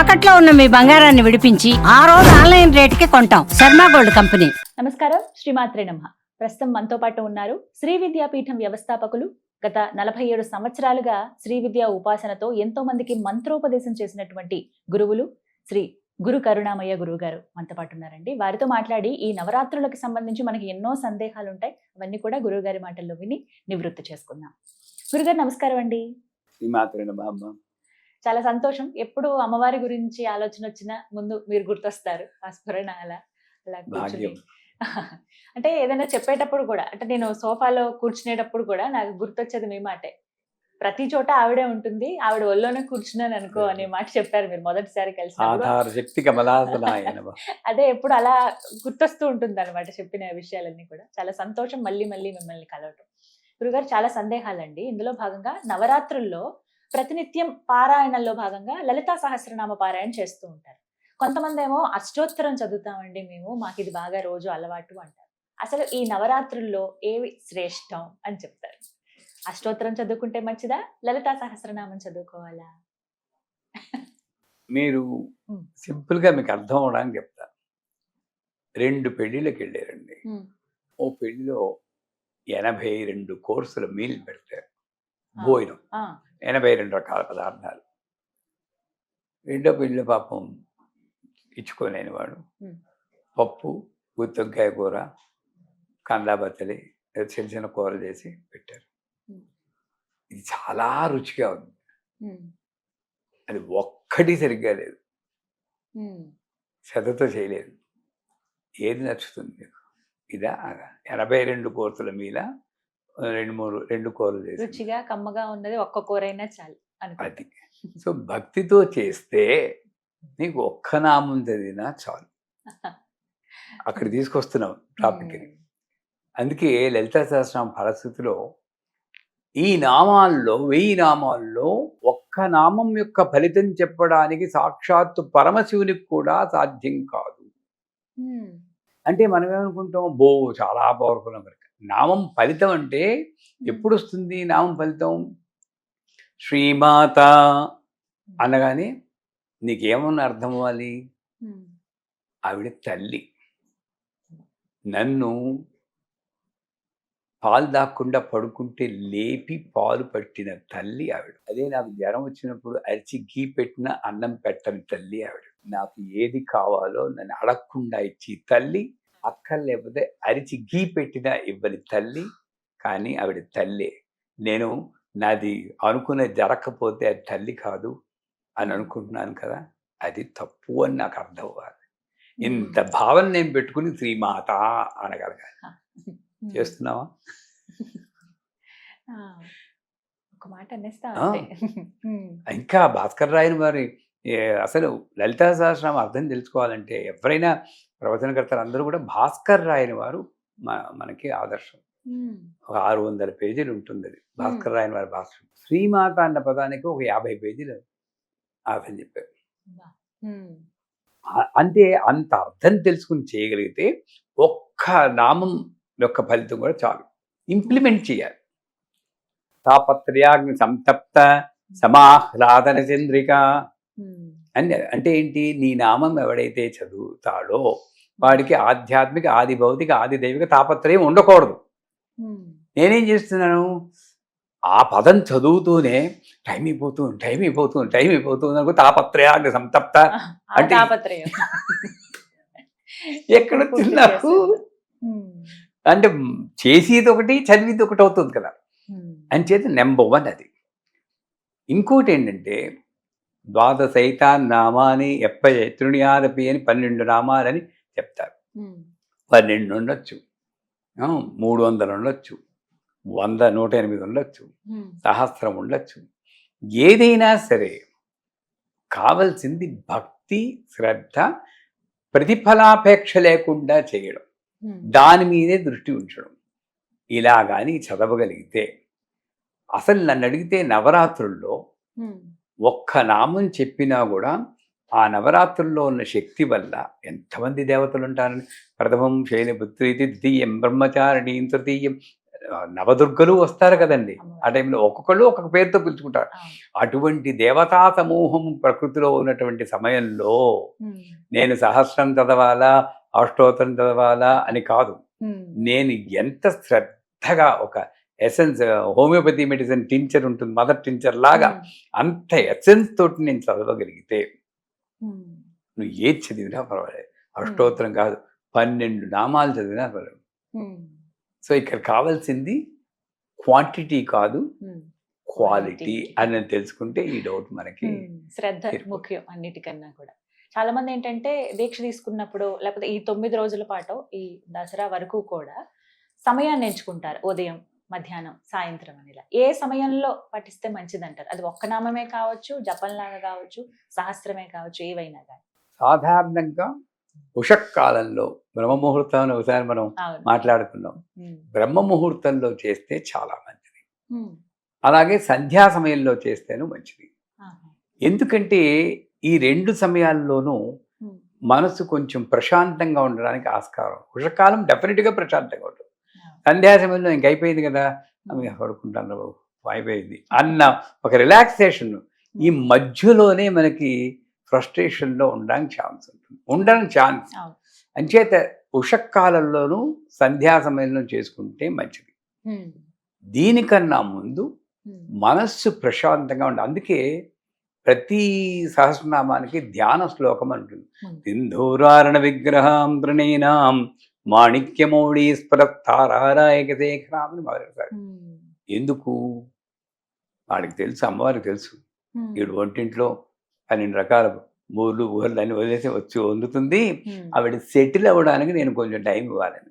తాకట్లో ఉన్న మీ బంగారాన్ని విడిపించి ఆ రోజు ఆన్లైన్ రేటుకి కొంటాం. Sharma gold company. నమస్కారం శ్రీమాత్రే నమ. ప్రస్తుతం మనతో పాటు ఉన్నారు శ్రీ విద్యాపీఠం వ్యవస్థాపకులు గత నలభై ఏడు సంవత్సరాలుగా శ్రీ విద్యా ఉపాసనతో ఎంతో మందికి మంత్రోపదేశం చేసినటువంటి గురువులు శ్రీ గురు కరుణామయ్య గురువు గారు మనతో పాటు ఉన్నారండి. వారితో మాట్లాడి ఈ నవరాత్రులకు సంబంధించి మనకి ఎన్నో సందేహాలు ఉంటాయి అవన్నీ కూడా గురువు గారి మాటల్లో విని నివృత్తి చేసుకుందాం. గురుగారు నమస్కారం అండి. శ్రీమాత్రే నమ అమ్మ. చాలా సంతోషం. ఎప్పుడు అమ్మవారి గురించి ఆలోచన వచ్చినా ముందు మీరు గుర్తొస్తారు ఆ స్ఫురణ అలా అలా కూర్చుని. అంటే ఏదైనా చెప్పేటప్పుడు కూడా అంటే నేను సోఫాలో కూర్చునేటప్పుడు కూడా నాకు గుర్తొచ్చేది మీ మాటే. ప్రతి చోట ఆవిడే ఉంటుంది ఆవిడ ఒళ్ళోనే కూర్చున్నాను అనుకో అనే మాట చెప్పారు మీరు మొదటిసారి నమ అదే ఎప్పుడు అలా గుర్తొస్తూ ఉంటుంది అనమాట చెప్పిన విషయాలన్నీ కూడా. చాలా సంతోషం మళ్ళీ మళ్ళీ మిమ్మల్ని కలవటం. గురుగారు చాలా సందేహాలండి. ఇందులో భాగంగా నవరాత్రుల్లో ప్రతినిత్యం పారాయణంలో భాగంగా లలితా సహస్రనామ పారాయణ చేస్తూ ఉంటారు. కొంతమంది ఏమో అష్టోత్తరం చదువుతామండి మేము మాకు ఇది బాగా రోజు అలవాటు అంటారు. అసలు ఈ నవరాత్రుల్లో ఏవి శ్రేష్టం అని చెప్తారు. అష్టోత్తరం చదువుకుంటే మంచిదా? లలితా సహస్రనామం చదువుకోవాలా? మీరు. సింపుల్గా మీకు అర్థం అవడానికి చెప్తా. రెండు పెళ్ళిళ్ళకి వెళ్ళారండి. ఓ పెళ్ళిలో ఎనభై రెండు కోర్సుల మీల్ పెడతారు. భోజనం ఎనభై రెండు రకాల పదార్థాలు. రెండో పెళ్ళి పాపం ఇచ్చుకోలేని వాడు. పప్పు గుత్తొంకాయ కూర కందాబత్తలి చిన్న చిన్న కూరలు చేసి పెట్టారు. ఇది చాలా రుచిగా ఉంది. అది ఒక్కటి సరిగ్గా లేదు. శ్రద్ధతో చేయలేదు. ఏది నచ్చుతుంది మీకు? ఇదా? ఎనభై రెండు కోర్సుల మీద రెండు మూడు రెండు కూరలు చేసి రుచిగా కమ్మగా ఉన్నది ఒక్క కూరైనా చాలు అది. సో భక్తితో చేస్తే నీకు ఒక్క నామం చదివినా చాలు. అక్కడ తీసుకొస్తున్నాం టాపిక్ని. అందుకే లలితా సహస్రనామ పరిస్థితిలో ఈ నామాల్లో వెయ్యి నామాల్లో ఒక్క నామం యొక్క ఫలితం చెప్పడానికి సాక్షాత్తు పరమశివునికి కూడా సాధ్యం కాదు. అంటే మనం ఏమనుకుంటాం బో చాలా పవర్ఫుల్ అమెరికా నామం ఫలితం అంటే ఎప్పుడు వస్తుంది నామం ఫలితం? శ్రీమాత అనగానే నీకేమన్నా అర్థం అవ్వాలి ఆవిడ తల్లి. నన్ను పాలు దాక్కుండా పడుకుంటే లేపి పాలు పట్టిన తల్లి ఆవిడ. అదే నాకు జ్వరం వచ్చినప్పుడు అరిచి గీ పెట్టిన అన్నం పెట్టని తల్లి ఆవిడ. నాకు ఏది కావాలో నన్ను అడగకుండా ఇచ్చి తల్లి అక్కర్లేకపోతే అరిచి గీ పెట్టినా ఇవ్వని తల్లి కానీ ఆవిడ తల్లి. నేను నాది అనుకునే జరగకపోతే అది తల్లి కాదు అని అనుకుంటున్నాను కదా అది తప్పు అని నాకు అర్థం అవ్వాలి ఇంత భావన నేను పెట్టుకుని శ్రీమాత అనగలగాలి. చేస్తున్నావా? ఒక మాట అనేస్తా ఇంకా భాస్కర్ రాయని వారి అసలు లలితా సహస్రనామ అర్థం తెలుసుకోవాలంటే ఎవరైనా ప్రవచనకర్తలు అందరూ కూడా భాస్కర్ రాయని వారు మనకి ఆదర్శం. ఒక ఆరు వందల పేజీలు ఉంటుంది అది భాస్కర్ రాయని వారి భాష్యం శ్రీమాత అన్న పదానికి ఒక యాభై పేజీలు అర్థం చెప్పారు. అంటే అంత అర్థం తెలుసుకుని చేయగలిగితే ఒక్క నామం యొక్క ఫలితం కూడా చాలు. ఇంప్లిమెంట్ చేయాలి. తాపత్రయాగ్ని సంతప్త సమాహ్లాదన చంద్రిక. అని అంటే ఏంటి? నీ నామం ఎవడైతే చదువుతాడో వాడికి ఆధ్యాత్మిక ఆది భౌతిక ఆది దైవిక తాపత్రయం ఉండకూడదు. నేనేం చేస్తున్నాను? ఆ పదం చదువుతూనే టైం అయిపోతుంది టైం అయిపోతుంది టైం అయిపోతుంది అనుకో తాపత్రయాగ్ని సంతప్త. అంటే- ఎక్కడ నాకు అంటే చేసేది ఒకటి చదివిది ఒకటి అవుతుంది కదా. అని చేత నెంబర్ వన్ అది. ఇంకోటి ఏంటంటే ద్వాదశైత నామాని ఎప్ప తృణియాదపి అని పన్నెండు నామాలని చెప్తారు. పన్నెండు ఉండొచ్చు. మూడు వందలు ఉండొచ్చు. వంద నూట ఎనిమిది ఉండొచ్చు. సహస్రం ఉండొచ్చు. ఏదైనా సరే కావలసింది భక్తి శ్రద్ధ ప్రతిఫలాపేక్ష లేకుండా చేయడం. దాని మీదే దృష్టి ఉంచడం. ఇలా కానీ చదవగలిగితే అసలు నన్ను అడిగితే నవరాత్రుల్లో ఒక్క నామం చెప్పినా కూడా ఆ నవరాత్రుల్లో ఉన్న శక్తి వల్ల ఎంతమంది దేవతలు ఉంటారని ప్రథమం శైలపుత్రీతి ద్వితీయం బ్రహ్మచారిణీం తృతీయం నవదుర్గలు వస్తారు కదండి. ఆ. టైంలో ఒక్కొక్కళ్ళు ఒక్కొక్క పేరుతో పిలుచుకుంటారు. అటువంటి దేవతా సమూహం ప్రకృతిలో ఉన్నటువంటి సమయంలో నేను సహస్రం చదవాలా అష్టోత్తరం చదవాలా అని కాదు. నేను ఎంత శ్రద్ధగా ఒక ఎసెన్స్ హోమియోపతి మెడిసిన్ టించర్ ఉంటుంది మదర్ టించర్ లాగా అంత ఎసెన్స్ తోటి నేను చదవగలిగితే నువ్వు ఏది చదివినా పర్వాలేదు. అష్టోత్తరం కాదు పన్నెండు నామాలు చదివినా పర్వాలేదు. సో ఇక్కడ కావాల్సింది క్వాంటిటీ కాదు. క్వాలిటీ. అని తెలుసుకుంటే ఈ డౌట్ మనకి శ్రద్ధ. ముఖ్యం అన్నిటికన్నా కూడా. చాలా మంది ఏంటంటే దీక్ష తీసుకున్నప్పుడు లేకపోతే ఈ తొమ్మిది రోజుల పాటు ఈ దసరా వరకు కూడా సమయాన్ని ఎంచుకుంటారు. ఉదయం మధ్యాహ్నం సాయంత్రం అని ఇలా ఏ సమయంలో పఠిస్తే మంచిది అంటారు అది ఒక్క నామమే కావచ్చు జపంలాగా కావచ్చు సహస్రమే కావచ్చు ఏవైనా కానీ సాధారణంగా ఉషక్కాలంలో బ్రహ్మముహూర్తం ఒకసారి మనం మాట్లాడుకున్నాం. ఉమ్, బ్రహ్మ ముహూర్తంలో చేస్తే చాలా మంచిది. అలాగే సంధ్యా సమయంలో చేస్తేనూ మంచిది. ఎందుకంటే ఈ రెండు సమయాల్లోనూ మనసు కొంచెం ప్రశాంతంగా ఉండడానికి ఆస్కారం. ఉషకాలం డెఫినెట్గా ప్రశాంతంగా ఉంటుంది. అవును. సంధ్యా సమయంలో ఇంక అయిపోయింది కదా. ఆమె పడుకుంటాను బాబు. అయిపోయింది. అన్న ఒక రిలాక్సేషన్. ఈ మధ్యలోనే మనకి ఫ్రస్ట్రేషన్లో ఉండడానికి ఛాన్స్ ఉంటుంది. ఉండడానికి ఛాన్స్. అంచేత ఉషకాలంలోనూ సంధ్యా సమయంలో చేసుకుంటే మంచిది. దీనికన్నా ముందు మనస్సు ప్రశాంతంగా ఉండాలి. అందుకే ప్రతి సహస్రనామానికి ధ్యాన శ్లోకం అంటుంది. సింధూరారణ విగ్రహం ప్రణీనాం మాణిక్యమౌళి స్ఫురత్తారాయక శేఖరాం అని మొదలెడతాడు ఎందుకు? వాడికి తెలుసు అమ్మవారికి తెలుసు. ఈడు వంటింట్లో పన్నెండు రకాల మూర్లు ఊహలు అన్ని వదిలేసి వచ్చి వండుతుంది. ఆవిడ సెటిల్ అవ్వడానికి నేను కొంచెం టైం ఇవ్వాలని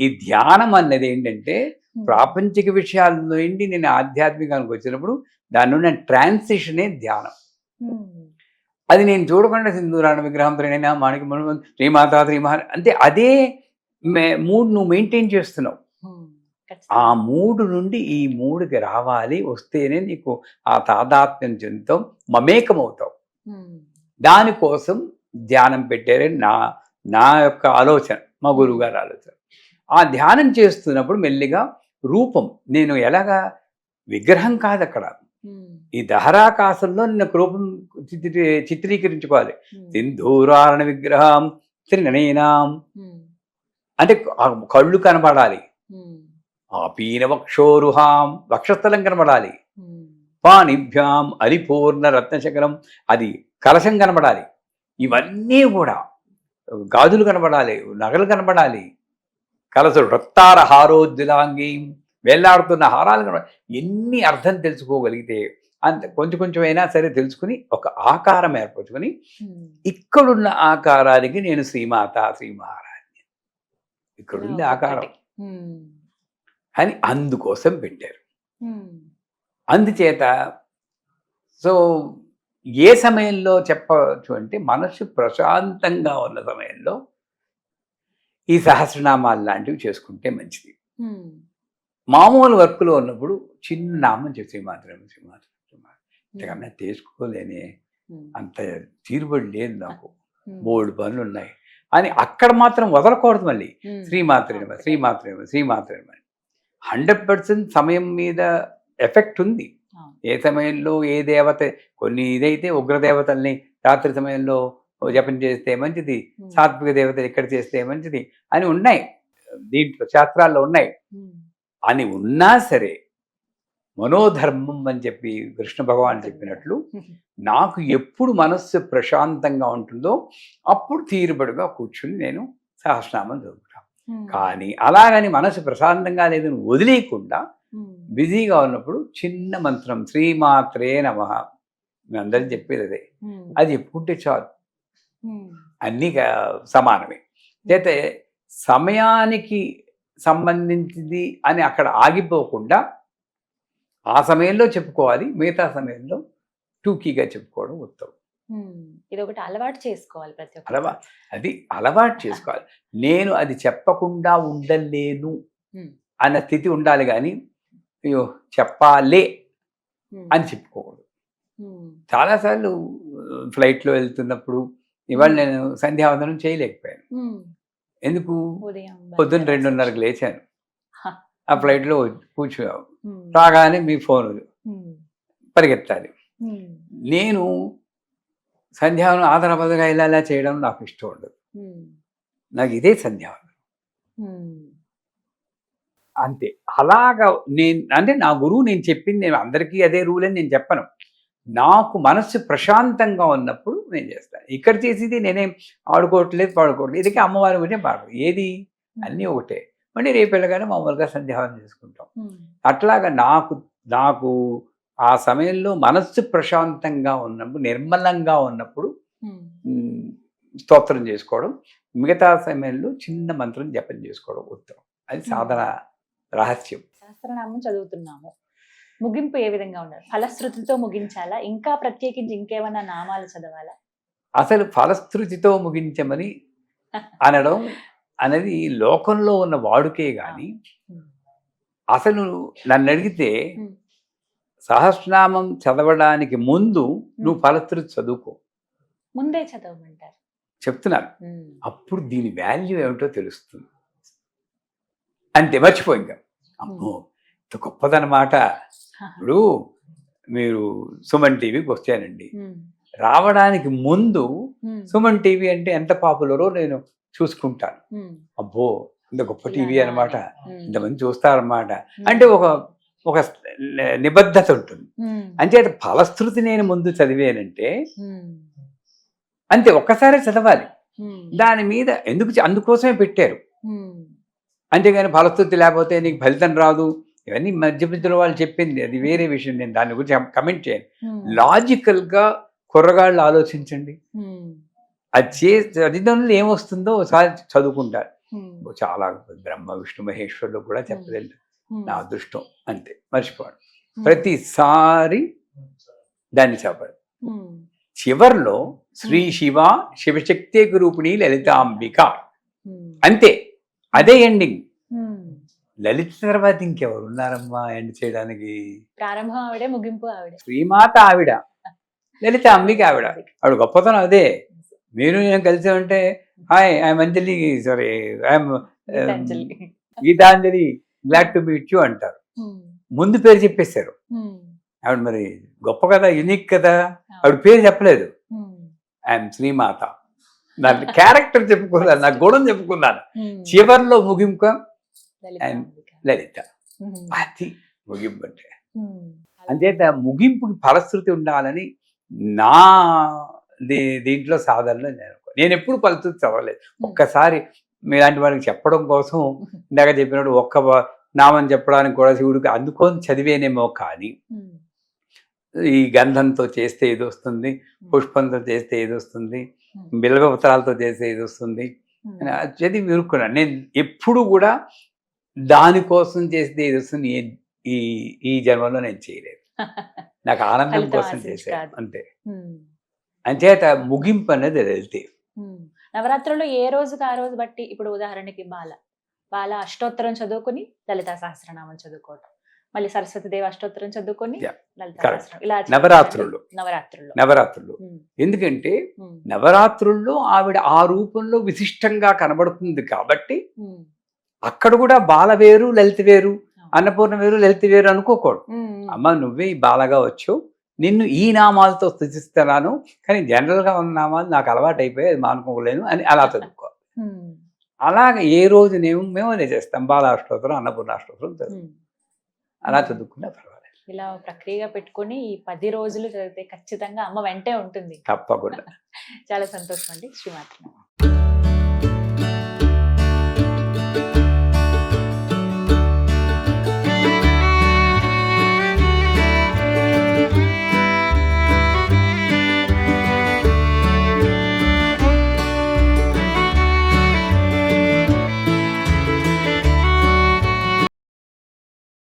ఈ ధ్యానం అన్నది ఏంటంటే ప్రాపంచిక విషయాల్లో ఏంటి నేను ఆధ్యాత్మికానికి వచ్చినప్పుడు దాని ఉన్న ట్రాన్సిషనే ధ్యానం. అది నేను చూడకుండా సింధూరాణ విగ్రహం త్రినైనా మాణిక శ్రీమాత శ్రీమహా అంటే అదే మూడు నువ్వు మెయింటైన్ చేస్తున్నావు. ఉమ్, ఆ. మూడు నుండి ఈ మూడుకి రావాలి వస్తేనే నీకు ఆ తాదాత్మ్యం చెందుతావు మమేకమవుతావు. ఉమ్, దానికోసం ధ్యానం పెట్టారని నా నా యొక్క ఆలోచన మా గురువు గారి ఆలోచన. ఆ ధ్యానం చేస్తున్నప్పుడు మెల్లిగా రూపం నేను ఎలాగా విగ్రహం కాదు అక్కడ ఈ దహరాకాశంలో నిన్న రూపం చిత్రీ- చిత్రీకరించుకోవాలి. సింధూరారణ విగ్రహం త్రినయనాం అంటే కళ్ళు కనబడాలి. ఆ పీనవక్షోరుహాం వక్షస్థలం కనబడాలి. పాణిభ్యాం అరిపూర్ణ రత్నశకరం అది కలశం కనబడాలి. ఇవన్నీ కూడా గాజులు కనబడాలి నగలు కనబడాలి. కలసులు రత్తార హారోద్దులాంగి. వేలాడుతున్న హారాలు కనబడాలి ఎన్ని అర్థం తెలుసుకోగలిగితే అంత కొంచెం కొంచెమైనా సరే తెలుసుకుని ఒక ఆకారం ఏర్పరచుకొని. ఇక్కడున్న ఆకారానికి నేను శ్రీమాత శ్రీ ఇక్కడుంది ఇలా ఆకారం. అని అందుకోసం పెట్టారు. అందుచేత సో ఏ సమయంలో చెప్పవచ్చు అంటే మనసు ప్రశాంతంగా ఉన్న సమయంలో ఈ సహస్రనామాలు లాంటివి చేసుకుంటే మంచిది. మామూలు వర్క్లో ఉన్నప్పుడు చిన్న నామం చేసే మాత్రం ఇంతకన్నా తీసుకోలేనే అంత తీరుబడి లేదు నాకు. మూడు పనులు ఉన్నాయి అని అక్కడ మాత్రం వదలకూడదు మళ్ళీ. ఉమ్, శ్రీమాత్రే నమః, శ్రీమాత్రే నమః, శ్రీమాత్రే నమః. హండ్రెడ్ పర్సెంట్ సమయం మీద ఎఫెక్ట్ ఉంది. ఏ సమయంలో ఏ దేవత కొన్ని ఇదైతే ఉగ్రదేవతల్ని రాత్రి సమయంలో జపం చేస్తే మంచిది సాత్విక దేవతలు ఇక్కడ చేస్తే మంచిది అని ఉన్నాయి. దీంట్లో శాస్త్రాల్లో ఉన్నాయి. అని ఉన్నా సరే మనోధర్మం అని చెప్పి కృష్ణ భగవాన్ చెప్పినట్లు నాకు ఎప్పుడు మనస్సు ప్రశాంతంగా ఉంటుందో అప్పుడు తీరుబడిగా కూర్చుని నేను సహస్రనామం ఉమ్, కానీ అలాగని మనసు ప్రశాంతంగా లేదని వదిలేయకుండా బిజీగా ఉన్నప్పుడు చిన్న మంత్రం శ్రీమాత్రే నమ మీ అందరం చెప్పేది అదే. అది చెప్పుకుంటే చాలు. అన్నీ సమానమే. అయితే సమయానికి సంబంధించింది అని అక్కడ ఆగిపోకుండా ఆ సమయంలో చెప్పుకోవాలి మిగతా సమయంలో టూకీగా చెప్పుకోవడం ఉత్తమం. ఇది ఒకటి అలవాటు చేసుకోవాలి ప్రతి ఒక్క అలవా అది అలవాటు చేసుకోవాలి. నేను అది చెప్పకుండా ఉండలేను అన్న స్థితి ఉండాలి కానీ అయ్యో చెప్పాలే అని చెప్పుకోకూడదు. చాలాసార్లు ఫ్లైట్లో వెళ్తున్నప్పుడు ఇవాళ నేను సంధ్యావందనం చేయలేకపోయాను. ఎందుకు? పొద్దున్న రెండున్నరకు. లేచాను. ఆ ఫ్లైట్లో కూర్చో ఉమ్, రాగానే మీ ఫోన్ పరిగెత్తాలి. నేను సంధ్యావనం ఆదరబదగా ఇలా ఇలా చేయడం నాకు ఇష్టం ఉండదు. నాకు ఇదే సంధ్యావనం. అంతే. అలాగా నేను అంటే నా గురువు నేను చెప్పింది నేను అందరికీ అదే రూల్ అని నేను చెప్పను. నాకు మనస్సు ప్రశాంతంగా ఉన్నప్పుడు నేను చేస్తాను ఇక్కడ చేసేది నేనేం ఆడుకోవట్లేదు పాడుకోవట్లేదు. ఇదికే అమ్మవారి గురించి పాడు. ఏది? అన్నీ ఒకటే. మళ్ళీ రేపు వెళ్ళగానే మామూలుగా సంధ్యావనం చేసుకుంటాం. ఉమ్, అట్లాగా నాకు నాకు ఆ సమయంలో మనస్సు ప్రశాంతంగా ఉన్నప్పుడు నిర్మలంగా ఉన్నప్పుడు మ్, స్తోత్రం చేసుకోవడం మిగతా సమయంలో చిన్న మంత్రం జపం చేసుకోవడం ఉత్తరం అది సాధన రహస్యం. చదువుతున్నాము. ముగింపు ఏ విధంగా ఉండాలి ఫలశ్రుతితో ముగించాలా? ఇంకా ప్రత్యేకించి ఇంకేమైనా నామాలు చదవాలా? అసలు ఫలశ్రుతితో ముగించమని అనడం అనేది లోకంలో ఉన్న వాడుకే ఉమ్, అసలు నన్ను అడిగితే సహస్రనామం చదవడానికి ముందు నువ్వు ఫలశ్రుతి చదువుకో. ముందే చదవమంటారు. చెప్తున్నాను ఉమ్, అప్పుడు దీని వాల్యూ ఏమిటో తెలుస్తుంది. అంతే మర్చిపో ఇంకా అమ్మో ఇంత గొప్పదనమాట. ఇప్పుడు మీరు సుమన్ టీవీకి వచ్చానండి రావడానికి ముందు సుమన్ టీవీ అంటే ఎంత పాపులరో నేను చూసుకుంటాను. అబ్బో ఇంత గొప్ప టీవీ అనమాట ఇంతమంది చూస్తారన్నమాట. అంటే ఒక ఒక నిబద్ధత ఉంటుంది. అంచేత ఫలశ్రుతి నేను ముందు చదివానంటే అంతే ఒక్కసారే చదవాలి. దాని మీద ఎందుకు అందుకోసమే పెట్టారు. అంతేగాని ఫలశ్రుతి లేకపోతే నీకు ఫలితం రాదు. ఇవన్నీ మధ్య మధ్యలో వాళ్ళు చెప్పింది. అది వేరే విషయం. నేను దాని గురించి కమెంట్ చేయను. లాజికల్గా కుర్రగాళ్ళు ఆలోచించండి. అది చే చదివిన ఏమొస్తుందో ఒకసారి చదువుకుంటారు. చాలా బ్రహ్మ విష్ణు మహేశ్వరులు కూడా చెప్పలేదు నా అదృష్టం అంతే. మర్చిపోండి ప్రతిసారి దాన్ని చెప్పండి. చివర్లో శ్రీ శివ శివశక్తి రూపిణి లలితాంబిక. అంతే. అదే ఎండింగ్. లలిత తర్వాత ఇంకెవరు ఉన్నారమ్మా ఎండ్ చేయడానికి? ప్రారంభం ఆవిడే ముగింపు ఆవిడే. శ్రీమాత ఆవిడ. లలిత అంబిక ఆవిడ. ఆవిడ గొప్పతనం అదే. మీరు నేను కలిసి ఉంటే hi I'm Anjali sorry I'm Geetanjali. Glad to meet you అంటారు. ముందు పేరు చెప్పేశారు. ఆవిడ మరి గొప్ప కదా యునిక్ కదా? ఆవిడ పేరు చెప్పలేదు. ఐఎమ్ శ్రీమాత. నా క్యారెక్టర్ చెప్పుకున్నాను నా గుణం చెప్పుకున్నాను. చివర్లో ముగింపు. లలిత. అది ముగింపు అంటే. అంచేత ముగింపుకి ఫలశ్రుతి ఉండాలని నా దీంట్లో సాధనలో నేను నేను ఎప్పుడు ఫలశ్రుతి చదవలేదు. ఒక్కసారి మీలాంటి వాళ్ళకి చెప్పడం కోసం ఇందాక చెప్పినట్టు ఒక్క నామం చెప్పడానికి కూడా శివుడికి అందుకొని చదివేనేమో కానీ ఈ గంధంతో చేస్తే ఇది వస్తుంది పుష్పంతో చేస్తే ఇది వస్తుంది ఉమ్, బిల్వపత్రాలతో చేస్తే ఇది వస్తుంది. అది చదివి విరుక్కున్నాను నేను ఎప్పుడు కూడా దానికోసం చేస్తే ఇది వస్తుంది ఈ- ఈ జన్మలో నేను చేయలేదు. నాకు ఆనందం కోసం చేశాను. అంతే. అంచేత ముగింపు అనేది వెళ్తే ఉమ్. నవరాత్రుల్లో ఏ రోజుకి ఆ రోజు బట్టి ఇప్పుడు ఉదాహరణకి బాల. బాల అష్టోత్తరం చదువుకొని లలితా సహస్రనామం చదువుకోవటం. మళ్ళీ సరస్వతి దేవి అష్టోత్తరం చదువుకొని ఇలా. నవరాత్రుల్లో నవరాత్రులు. ఉమ్, ఎందుకంటే నవరాత్రుల్లో ఆవిడ ఆ రూపంలో విశిష్టంగా కనబడుతుంది కాబట్టి అక్కడ కూడా బాల వేరు లలిత వేరు అన్నపూర్ణ వేరు లలిత వేరు అనుకోకూడదు. అమ్మ నువ్వే ఈ బాలగా వచ్చావు నిన్ను ఈ నామాలతో స్థుతిస్తున్నాను. కానీ జనరల్గా ఉన్న నామాలు నాకు అలవాటు అయిపోయి అది మానుకోలేను అని అలా చదువుకో. అలాగే ఏ రోజు నేను మేము అదే చేస్తాం. బాలాష్టోత్తరం అన్నపూర్ణాష్టోత్తరం చదువు. అలా చదువుకున్నా పర్వాలేదు. ఇలా ప్రక్రియగా పెట్టుకొని ఈ పది రోజులు చదివితే ఖచ్చితంగా అమ్మ వెంటే ఉంటుంది. తప్పకుండా. చాలా సంతోషం అండి శ్రీమాత్రి